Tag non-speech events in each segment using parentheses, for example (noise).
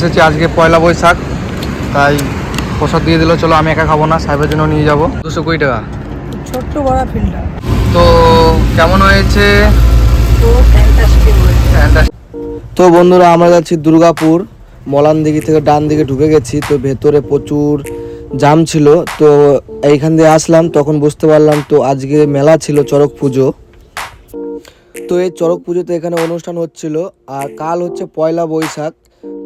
এসেছি আজকে পয়লা বৈশাখ তাই প্রসাদ দিয়ে দিল চলো আমি একা খাব না সাহেবের জন্য নিয়ে যাব। দুশো কুড়ি টাকা। ছোট্ট বড় ফিল্টার তো কেমন হয়েছে? তো বন্ধুরা আমরা যাচ্ছি দুর্গাপুর মলান দিঘি থেকে ডান দিকে ঢুকে গেছি তো ভেতরে প্রচুর জাম ছিল তো এইখান দিয়ে আসলাম তখন বুঝতে পারলাম তো আজকে মেলা ছিল চড়ক পুজো। তো এই চড়ক পুজোতে এখানে অনুষ্ঠান হচ্ছিল আর কাল হচ্ছে পয়লা বৈশাখ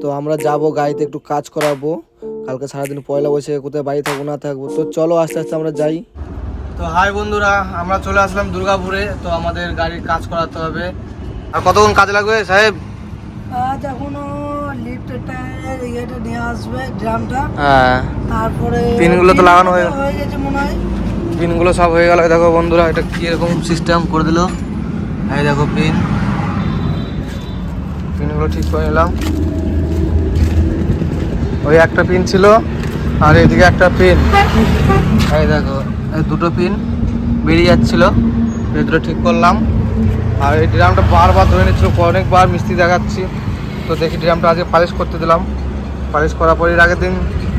তো আমরা যাব গাড়িতে একটু কাজ করাবো। কালকে সারাদিন পয়লা বৈশাখে কোথায় বাড়ি থাকব না থাকব। তো চলো আস্তে আস্তে আমরা যাই। তো হাই বন্ধুরা আমরা চলে আসলাম দুর্গাপুরে। তো আমাদের গাড়ির কাজ করাতে হবে। আর কতক্ষণ কাজ লাগবে সাহেব? আজ এখনও লিফটটা ইয়েটা নিয়ে আসবে ড্রামটা হ্যাঁ। তারপরে পিনগুলো তো লাগানো হয়ে- হয়ে গেছে মনে হয়। পিনগুলো সব হয়ে গেল। দেখো বন্ধুরা এটা কি সিস্টেম করে দিল। এই দেখো পিন পিনগুলো ঠিক করে নিলাম। ওই একটা পিন ছিল, আর এদিকে একটা পিন এই দেখো দুটো পিন বেরিয়ে যাচ্ছিল দুটো ঠিক করলাম। আর এই ড্রামটা বারবার ধরে নিচ্ছিল, অনেকবার মিস্ত্রি দেখাচ্ছি। তো দেখি ড্রামটা আজকে পালিশ করতে দিলাম। পালিশ করার পরে আগের দিন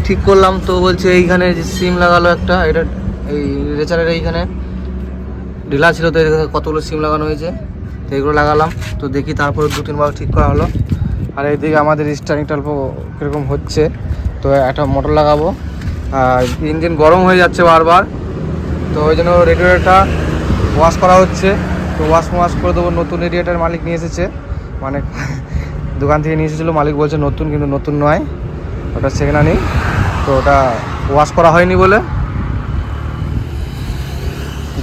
ঠিক করলাম, তো বলছে এইখানে যে সিম লাগালো একটা, এটা এই রেচারের এইখানে। ঢিলা ছিল, তো কতগুলো সিম লাগানো হয়েছে, তো এগুলো লাগালাম। তো দেখি তারপরে দু তিনবার ঠিক করা হলো। আর এইদিকে আমাদের স্টারিংটা অল্প কীরকম হচ্ছে, তো একটা মোটর লাগাবো। আর ইঞ্জিন গরম হয়ে যাচ্ছে বারবার, তো ওই জন্য রেডিয়েটারটা ওয়াশ করা হচ্ছে। তো ওয়াশ ওয়াশ করে দেবো, নতুন রেডিয়েটার মালিক নিয়ে এসেছে। মানে (laughs) দোকান থেকে নিয়ে এসেছিল, মালিক বলছে নতুন কিন্তু নতুন নয়, ওটা সেকেন্ড নেই। তো ওটা ওয়াশ করা হয়নি বলে।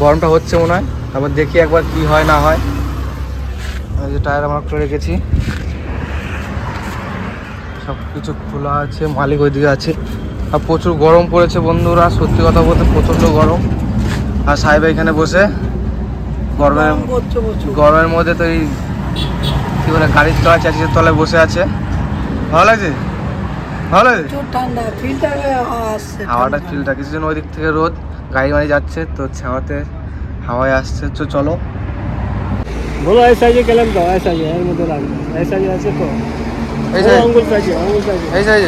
গরমটা হচ্ছে মনে হয়, তারপর দেখি একবার কি হয় না হয়। যে টায়ার আমরা খুলে রেখেছি। সব কিছু খোলা আছে মালিক ওইদিকে আছে। আর প্রচুর গরম পড়েছে বন্ধুরা সত্যি কথা বলতে প্রচণ্ড গরম। আর সাহেব এখানে বসে গরমের গরমের মধ্যে তো এই কী বলে গাড়ির তলা চাচির তলায় বসে আছে। ভালো লাগছে? ভালো লাগছে? হাওয়াটা ফিল্টার কিছু জন ওই দিক থেকে রোদ। গাড়ি মাড়ি যাচ্ছে তো ছাওয়াতে হাওয়ায় আসছে তো চলো। বলো এই গেলাম তো এই এর মধ্যে লাগবে। এই আছে তো। এই সাইজ আঙ্গুল আঙ্গুল এই এই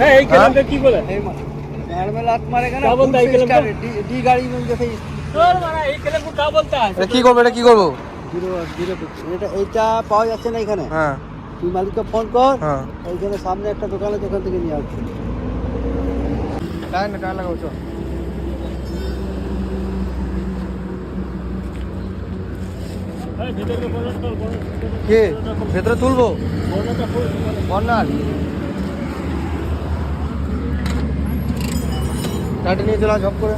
হ্যাঁ, হ্যাঁ? কি বলে? নরমাল মারে কেন? ডি গাড়ি তোর মারা এই কা বলতা এটা কি করব এটা কি করব? জিরো জিরো এটা এটা পাওয়া যাচ্ছে না এখানে। হ্যাঁ। তুই মালিককে ফোন কর হ্যাঁ। এইখানে সামনে একটা দোকান আছে ওখান থেকে নিয়ে আসছি না লাগাও চল। কে? ভেতরে তুলবো? কর্নার গাড়ি নিয়ে চলা ঝপ করে।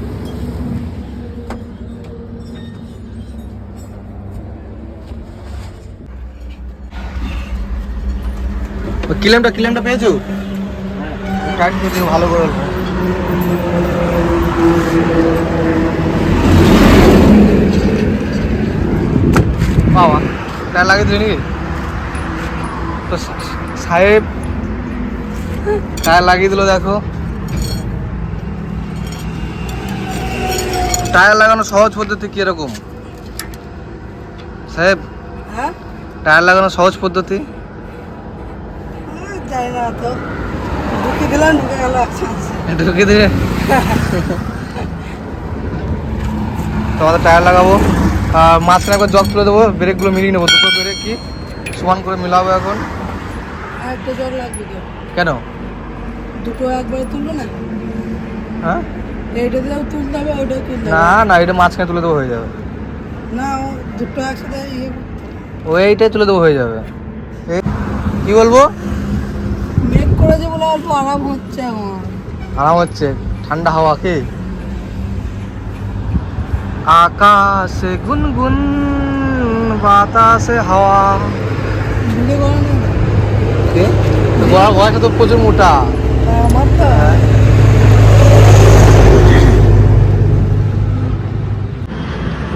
কিলেমটা কিলেমটা পেয়েছ? টাইট ভালো করে বাবা টায়ার লাগিয়ে দিলি নাকি? তো সাহেব টায়ার লাগিয়ে দিল দেখো। টায়ার লাগানো সহজ পদ্ধতি কীরকম সাহেব হ্যাঁ? টায়ার লাগানো সহজ পদ্ধতি? জানি না তো। ঢুকে দিয়ে (laughs) তোমাদের টায়ার লাগাবো। মাঝখানে একবার জগ তুলে দেবো ব্রেকগুলো মিলিয়ে নেব দুটো ব্রেক কি? সমান করে মিলাবো এখন। লাগবে কেন? দুটো একবারে তুলবো না? হ্যাঁ? এইটা দিলেও তুলতে হবে ওইটাও তুলতে না হবে। না এটা মাঝখানে তুলে দেবো হয়ে যাবে। না দুটো একসাথে ইয়ে ও এইটাই তুলে দেবো হয়ে যাবে। কি বলব? করেছে বলে অল্প আরাম হচ্ছে আমার। আরাম হচ্ছে। ঠান্ডা হাওয়া কি? আকাশে গুনগুন, বাতাসে হাওয়া। তো প্রচুর মোটা।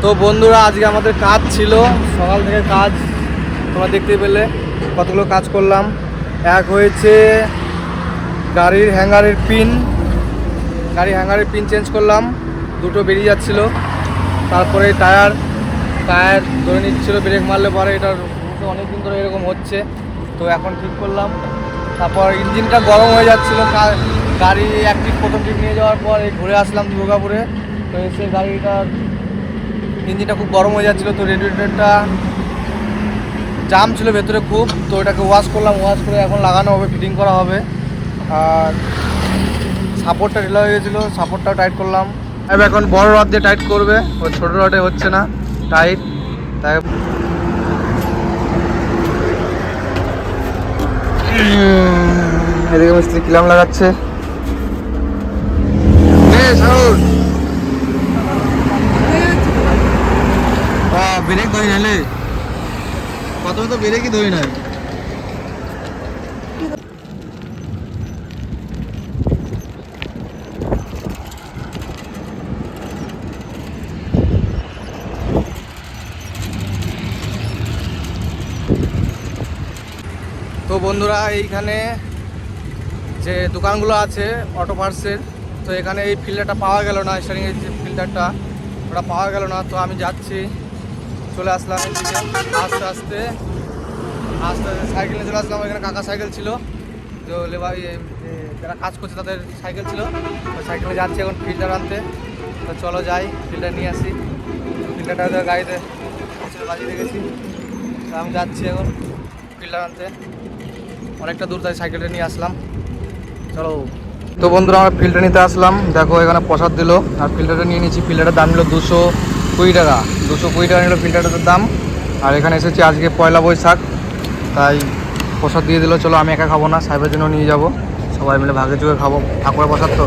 তো বন্ধুরা, আজকে আমাদের কাজ ছিল। সকাল থেকে কাজ তোমরা দেখতে পেলে, কতগুলো কাজ করলাম। এক হয়েছে গাড়ির হ্যাঙ্গারের পিন। গাড়ির হ্যাঙ্গারের পিন চেঞ্জ করলাম। দুটো বেরিয়ে যাচ্ছিল। তারপরে টায়ার টায়ার ধরে নিচ্ছিল ব্রেক মারলে পরে এটার অনেক দিন ধরে এরকম হচ্ছে। তো এখন ঠিক করলাম। তারপর ইঞ্জিনটা গরম হয়ে যাচ্ছিল। গাড়ি এক ট্রিপ প্রথম ট্রিপ নিয়ে যাওয়ার পর এই ঘুরে আসলাম দুর্গাপুরে। তো এসে গাড়িটার ইঞ্জিনটা খুব গরম হয়ে যাচ্ছিল। তো রেডিয়েটারটা জাম ছিল ভেতরে খুব। তো ওটাকে ওয়াশ করলাম। ওয়াশ করে এখন লাগানো হবে ফিটিং করা হবে। আর সাপোর্টটা ঢিলা হয়ে গেছিল। সাপোর্টটাও টাইট করলাম। এখন বড় রড দিয়ে টাইট করবে। ওই ছোটো রডে হচ্ছে না টাইট তাই এদিকে মিস্ত্রি কিলাম লাগাচ্ছে। ব্রেক ধরি নাইলে প্রথমে তো ব্রেকই ধরি নাই। তো বন্ধুরা, এইখানে যে দোকানগুলো আছে অটো পার্সের তো এখানে এই ফিল্টারটা পাওয়া গেল না স্টারিং এর যে ফিল্টারটা ওটা পাওয়া গেল না, তো আমি যাচ্ছি, চলে আসলাম আস্তে আস্তে আস্তে আস্তে সাইকেল নিয়ে চলে আসলাম, এখানে কাকা সাইকেল ছিল, তো লেবার যারা কাজ করছে তাদের সাইকেল ছিল সাইকেলে যাচ্ছি এখন ফিল্টার আনতে, তো চলো যাই ফিল্টার নিয়ে আসি ফিল্টারটা গাড়িতে বাজিয়ে রেখেছি তো আমি যাচ্ছি এখন ফিল্টার আনতে। অনেকটা দূর তাই সাইকেলটা নিয়ে আসলাম। চলো। তো বন্ধুরা, আমরা ফিল্টার নিতে আসলাম। দেখো, এখানে প্রসাদ দিলো। আর ফিল্টারটা নিয়ে নিয়েছি। ফিল্টারের দাম নিল দুশো কুড়ি টাকা। দুশো কুড়ি টাকা নিল ফিল্টারটার দাম। আর এখানে এসেছি আজকে পয়লা বৈশাখ। তাই প্রসাদ দিয়ে দিল। চলো, আমি একা খাব না, সাহেবের জন্য নিয়ে যাব। সবাই মিলে ভাগে চুগে খাব। ঠাকুরের প্রসাদ তো?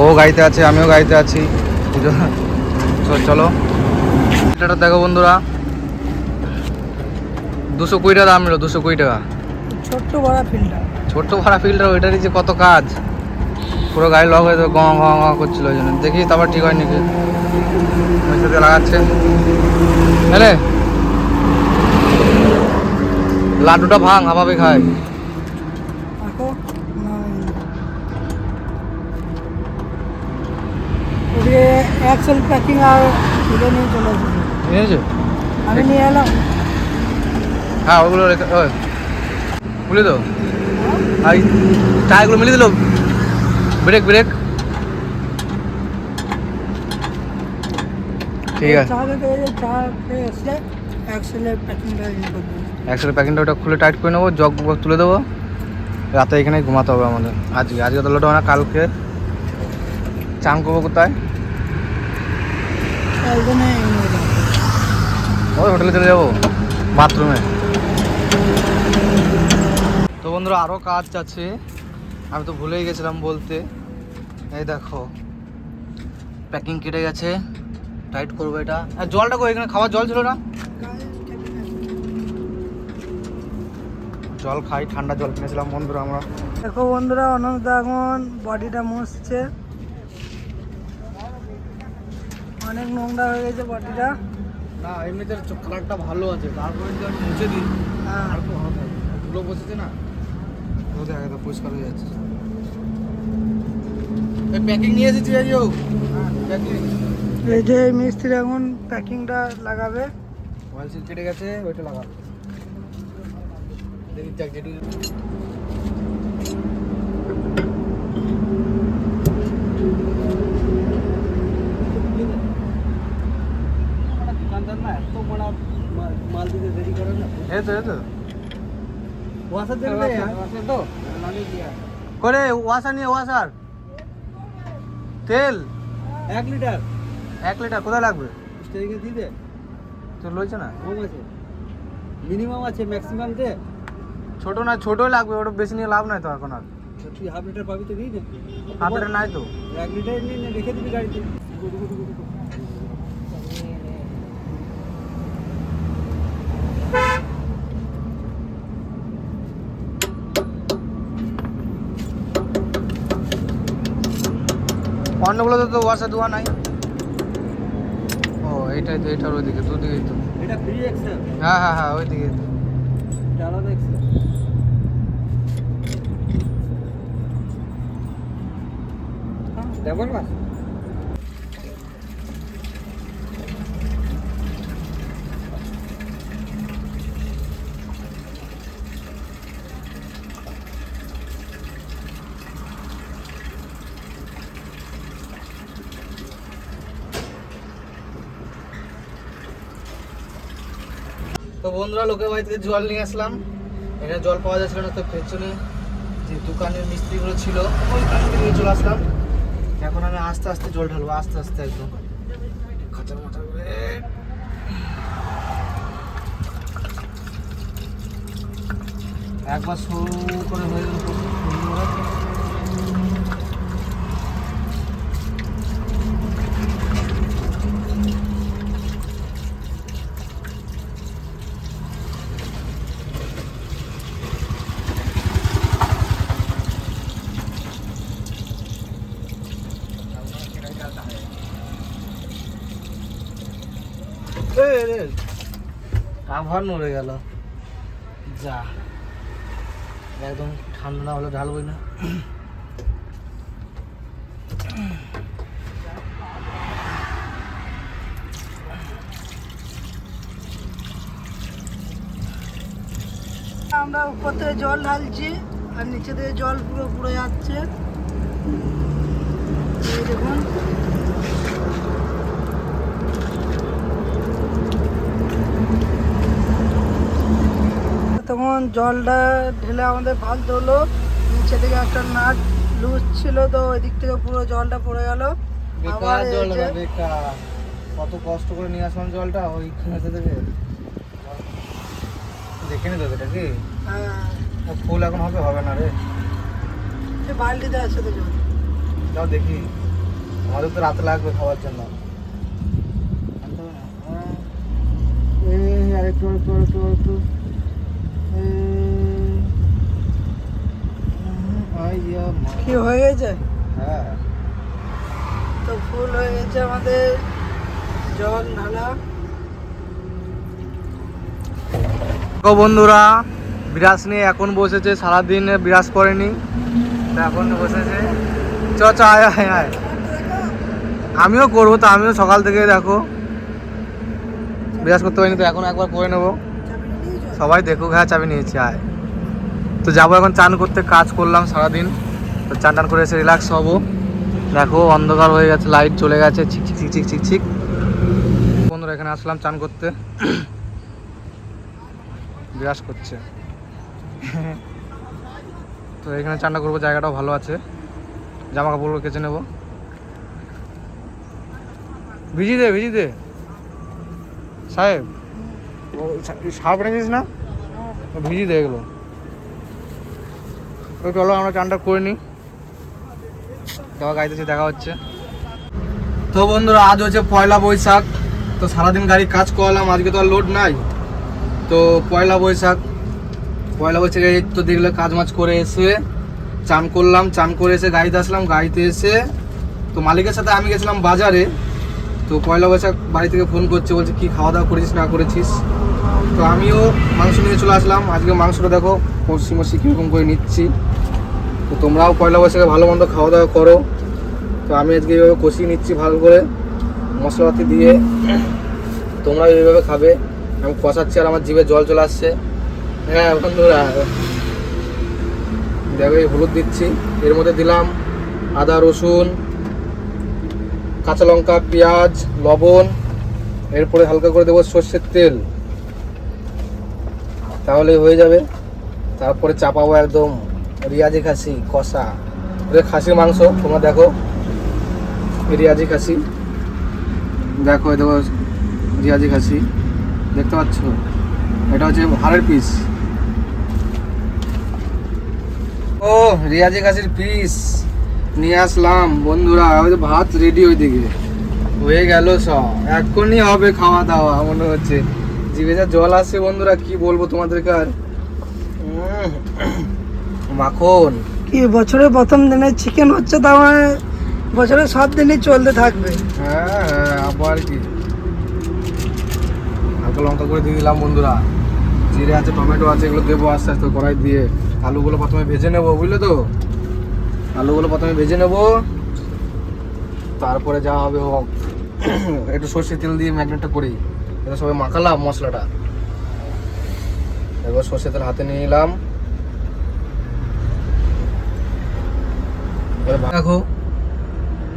ও গাড়িতে আছে, আমিও গাড়িতে আছি। পুজো। চলো। ফিল্টারটা দেখো বন্ধুরা। দুশো কুড়ি টাকা দাম নিল, দুশো কুড়ি টাকা। ছোট্ট ভরা ফিল্টার ছোট্ট ভাড়া ফিল্টার ওইটারই যে কত কাজ। পুরো গাড়ি লক হয়ে গঁ গঁ গঁ করছিল ওই জন্য। দেখি তারপর ঠিক হয় নাকি। সাথে লাগাচ্ছে। হ্যালে লাড্ডুটা ভাঙ হাভাবে খায়। অ্যাক্সেল প্যাকিং আর তুলে নিয়ে চলে এসেছি আমি নিয়ে এলাম। হ্যাঁ ওগুলো রেখে ওই দাও। আর টায়ারগুলো মিলিয়ে দিল ব্রেক ব্রেক। ঠিক আছে। অ্যাক্সেলের প্যাকিংটা ওটা খুলে টাইট করে নেব জগ তুলে দেবো। রাতে এখানে ঘুমাতে হবে আমাদের। আজকে আজকে তো লোটা না কালকে। চান করব কোথায়? ওই হোটেলে চলে যাব বাথরুমে বন্ধুরা আরও কাজ আছে। আমি তো ভুলেই গেছিলাম বলতে। এই দেখো প্যাকিং কেটে গেছে। টাইট করব এটা। আর জলটা কই? এখানে খাওয়ার জল ছিল না? জল খাই ঠান্ডা জল কিনেছিলাম বন্ধুরা আমরা। দেখো বন্ধুরা অনন্ত এখন বডিটা মুছছে। অনেক নোংরা হয়ে গেছে বডিটা। না এমনিতে কালারটা ভালো আছে। তারপরে যদি আমি মুছে দিই হ্যাঁ। আর খুব ভালো থাকবে ধুলো বসেছে না? দেখা তো পরিষ্কার হয়ে যাচ্ছে। প্যাকিং নিয়ে এসেছি এই যো প্যাকিং এই যে মিস্ত্রি এখন প্যাকিংটা লাগাবে। ওয়াল সিল কেটে গেছে ওইটা লাগাবে দেখি যাক যেটুকু দোকানদার না এত বড় মাল- মাল দিতে দেরি করে না। এই তো এই তো ওয়াসার দেবে, ওয়াসার তো নালে দিয়া করে ওয়াসার নিয়ে ওয়াসার। তেল? এক লিটার। এক লিটার কোথায় লাগবে? স্টেরিংয়ে দিয়ে তো লইছে না? কম আছে। মিনিমাম আছে ম্যাক্সিমাম দে। ছোট না ছোটই লাগবে ওটা বেশি নিয়ে লাভ নাই তো এখন আর। তুই হাফ লিটার পাবি তো দিই দে হাফ লিটার নাই তো। এক লিটার নিয়ে নে, রেখে দিবি গাড়িতে। অন্যগুলোতে তো ওয়াসার ধোয়া নাই। ও এইটাই তো এইটার ওইদিকে দুদিকেই তো। এটা ফ্রি এক্সেল হ্যাঁ হ্যাঁ হ্যাঁ ওইদিকে তো। আলাদা এক্সেল ডাবল বাস বন্ধুরা, লোকের বাড়ি থেকে জল নিয়ে আসলাম। এখানে জল পাওয়া যাচ্ছিল না, তো পেছনে যে দোকানের মিস্ত্রিগুলো ছিল ওই দোকান থেকে চলে আসলাম। এখন আমি আস্তে আস্তে জল ঢালবো, আস্তে আস্তে একদম। খাঁচার মাথা করে একবার শুরু করে হয়ে গেল খুব সুন্দর। এই, এই, এই। আবার নড়ে গেল। যা। একদম ঠান্ডা না হলে ঢালবই না। আমরা উপর থেকে জল ঢালছি, আর নিচে থেকে জল পুরো পুরো যাচ্ছে। দেখুন। তখন জলটা ঢেলে আমাদের ফালতে হলো নিচে থেকে একটা নাট লুজ ছিল তো ওই দিক থেকে পুরো জলটা পড়ে গেল। বেকার বেকার। কত কষ্ট করে নিয়ে আসলাম জলটা ওই খেতে থেকে দেখে নি এটা কি? হ্যাঁ। ফুল এখন হবে হবে না রে। বালতিতে আছে তো জল। যাও দেখি। আমাদের তো রাত লাগবে খাওয়ার জন্য। হবে? হ্যাঁ। এই, আরেকটু আরেকটু আরেকটু আরেকটু। কি হয়ে গেছে হ্যাঁ। তো ফুল হয়ে গেছে আমাদের জল ঢালা। বন্ধুরা বিরাজ নিয়ে এখন বসেছে সারাদিন বিরাজ করেনি এখন বসেছে। চ চ আয় আয় আয়। আমিও করব তো আমিও সকাল থেকে দেখো। বিরাজ করতে পারিনি তো এখন একবার করে নেব। সবাই দেখুক হ্যাঁ চাবি নিয়েছি, আয়। তো যাব এখন, চান করতে, কাজ করলাম সারাদিন। তো চান টান করে এসে রিল্যাক্স হব। দেখো, অন্ধকার হয়ে গেছে লাইট চলে গেছে, ছিক ছিক ছিক ছিক ছিক। ছিক বন্ধুরা, এখানে আসলাম চান করতে। বিরাজ করছে। তো এখানে চানটা করব, জায়গাটাও ভালো আছে। জামা কাপড়গুলো কেচে নেব। ভিজি দে ভিজি দে। সাহেব সাহেব এনেছিস না? ভিজি দে এগুলো তো চলো আমরা চানটা করে নিই। দেওয়া গাইতেছি দেখা হচ্ছে। তো বন্ধুরা আজ হচ্ছে পয়লা বৈশাখ। তো সারাদিন গাড়ি কাজ করলাম আজকে তো আর লোড নাই। তো পয়লা বৈশাখ। পয়লা বৈশাখে এই তো দেখলে কাজ মাছ করে এসে চান করলাম চান করে এসে গাড়িতে আসলাম গাড়িতে এসে তো মালিকের সাথে আমি গেছিলাম বাজারে। তো পয়লা বৈশাখ বাড়ি থেকে ফোন করছে বলছে কি খাওয়া দাওয়া করেছিস না করেছিস? তো আমিও মাংস নিয়ে চলে আসলাম। আজকে মাংসটা দেখো, কষি মশি কীরকম করে নিচ্ছি। তো তোমরাও পয়লা বৈশাখে ভালো মন্দ খাওয়া দাওয়া করো। তো আমি আজকে এইভাবে কষিয়ে নিচ্ছি ভালো করে, মশলাপাতি দিয়ে। তোমরা এইভাবে খাবে। আমি কষাচ্ছি আর আমার জিভে জল চলে আসছে। হ্যাঁ বন্ধুরা। দেখো, এই হলুদ দিচ্ছি। এর মধ্যে দিলাম আদা, রসুন, কাঁচা লঙ্কা, পেঁয়াজ, লবণ। এরপরে হালকা করে দেবো সর্ষের তেল। তাহলে হয়ে যাবে। তারপরে চাপাবো একদম রিয়াজি খাসি, কষা। খাসির মাংস, তোমরা দেখো। রিয়াজি খাসি। দেখো দেখো রিয়াজি খাসি। দেখতে পাচ্ছ? এটা হচ্ছে হাড়ের পিস ও, রিয়াজি খাসির পিস নিয়ে আসলাম। বন্ধুরা ভাত রেডি ওইদিকে। হয়ে গেল সব। এখনই হবে খাওয়া দাওয়া, মনে হচ্ছে। জিভে যা জল আসছে বন্ধুরা কি বলব তোমাদেরকে আর? মাখন। কি বছরের প্রথম দিনে চিকেন হচ্ছে তার মানে বছরের সব দিনই চলতে থাকবে। হ্যাঁ হ্যাঁ আবার কি? হালকা লঙ্কা করে দিয়ে দিলাম বন্ধুরা। জিরে আছে টমেটো আছে এগুলো দেবো আস্তে আস্তে কড়াই দিয়ে। আলুগুলো প্রথমে ভেজে নেব বুঝলে তো? আলুগুলো প্রথমে ভেজে নেব। তারপরে যা হবে হোক একটু সর্ষে তেল দিয়ে ম্যাগনেটটা করি। এটা সবাই মাখালাম মশলাটা। এবার সর্ষে তেল হাতে নিয়ে নিলাম। দেখো,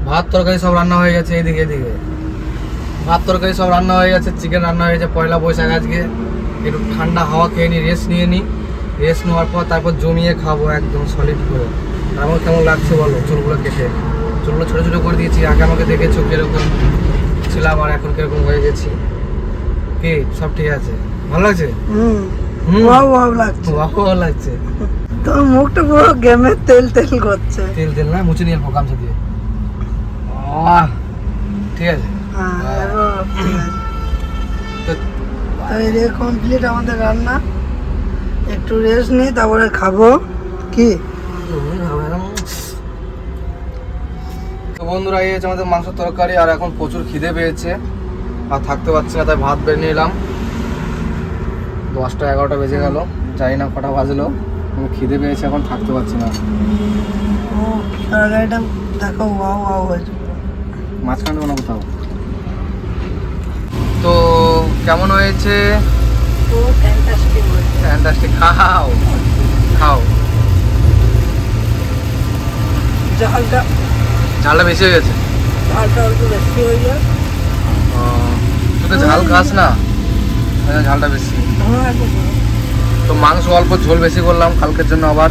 ভাত তরকারি সব রান্না হয়ে গেছে এদিকে এদিকে। ভাত তরকারি সব রান্না হয়ে গেছে চিকেন রান্না হয়ে গেছে, পয়লা বৈশাখ আজকে। একটু ঠান্ডা হাওয়া খেয়ে নিই রেস্ট নিয়ে নিই রেস্ট নেওয়ার পর তারপর জমিয়ে খাব একদম সলিড করে। আমার কেমন লাগছে বলো, চুলগুলো কেটে। চুলগুলো ছোটো ছোটো করে দিয়েছি, আগে আমাকে দেখেছ কীরকম ছিলাম আর এখন কীরকম হয়ে গেছি। কি? সব ঠিক আছে? ভালো লাগছে? হুম। ওয়াও ওয়াও লাগছে। বাহ ভালো লাগছে। তোর মুখটা পুরো গেমের তেল তেল করছে। তেল তেল না মুছে নিয়ে গামছা দিয়ে। আহ, ঠিক আছে। হ্যাঁ তো তো এই যে কমপ্লিট আমাদের রান্না। একটু রেস্ট নিই তারপরে খাব। কি? তো বন্ধুরা এই হচ্ছে আমাদের মাংস তরকারি আর এখন প্রচুর খিদে পেয়েছে। আর থাকতে পারছি না তাই ভাত বেড়ে নিলাম। দশটা এগারোটা বেজে গেল। জানি না কটা বাজলো। আমি খিদে পেয়েছে এখন থাকতে পারছি না। মাঝখানে কোনো কোথাও? তো কেমন হয়েছে? ফ্যান্টাস্টিক খাও খাও। ঝালটা ঝালটা বেশি হয়ে গেছে। ঝালটা অল্প বেশি হয়ে যায় ঝাল খাস না? ঝালটা বেশি। তো মাংস অল্প ঝোল বেশি করলাম, কালকের জন্য আবার।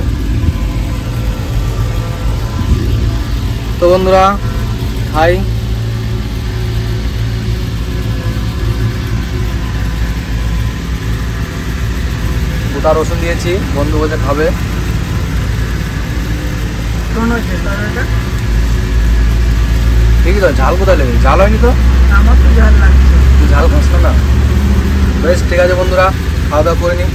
তো বন্ধুরা গোটা রসুন দিয়েছি, বন্ধু বলছে খাবে। ঠিকই তো, ঝাল কোথায় লেগে ঝাল হয়নি তো? আমার তো ঝাল লাগছে ঝাল খাস না। বেশ ঠিক আছে বন্ধুরা খাওয়া দাওয়া করে নি।